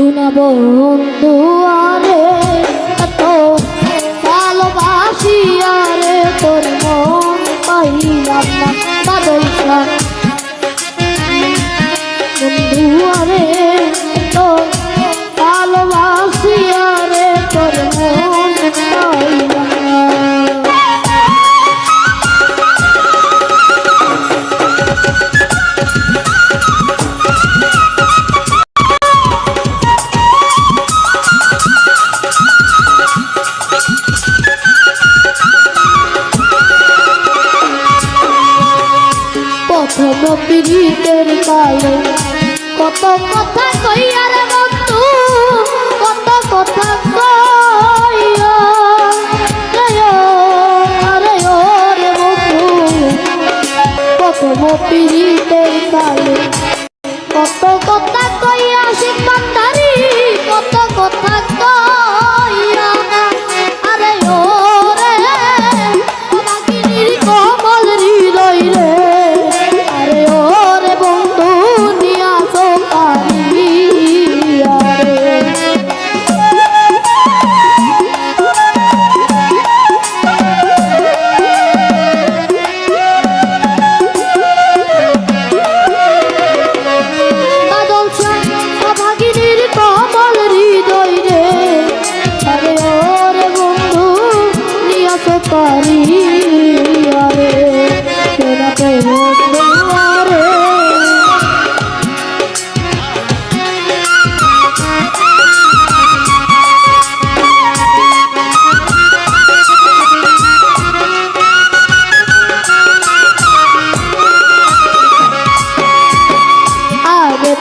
সোনা বন্ধু আরে ভালোবাসিয়া প্রথম পীড়িতের কালে। কত কথা কই আর বন্ধু কত কথা কই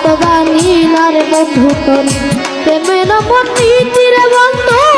তো জানি না রে বন্ধু তোর। প্রেমের মন্দির বন্ধু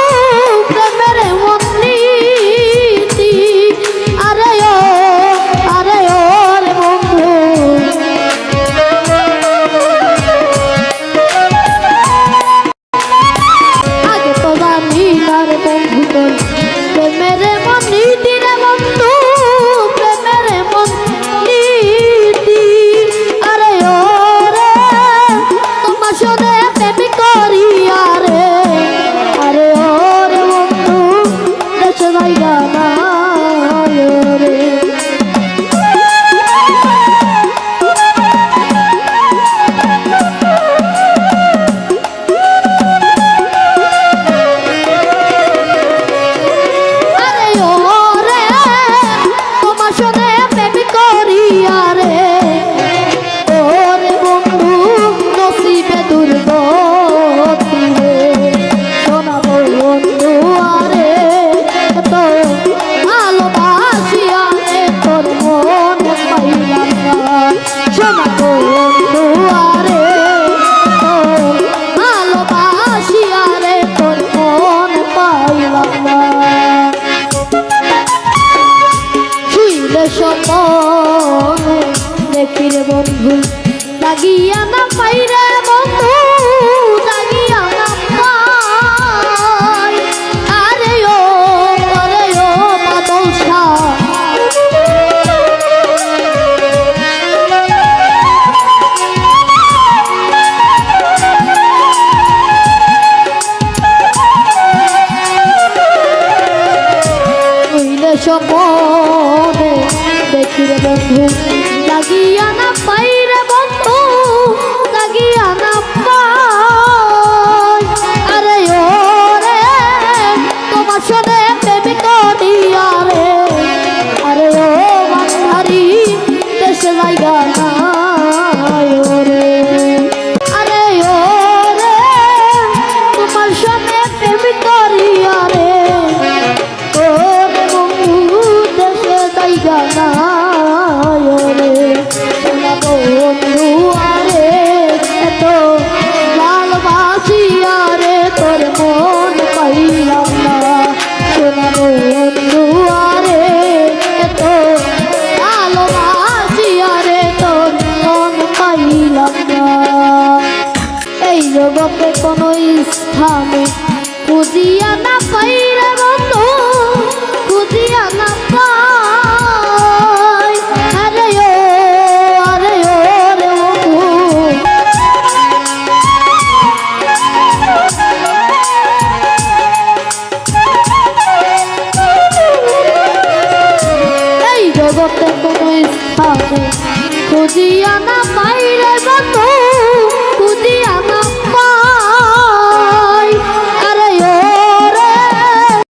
সপনে দেখি রে বন্ধু, লাগিয়া না পাই রে বন্ধু, লাগিয়া না পাই। আরে ও রে তোমার সাথে প্রেমে করিয়া রে। আরে ও মাঝারি দেশে জায়গা না পাইলাম না। এই জগতে কোনো স্থানে খুঁজিয়া না পাই।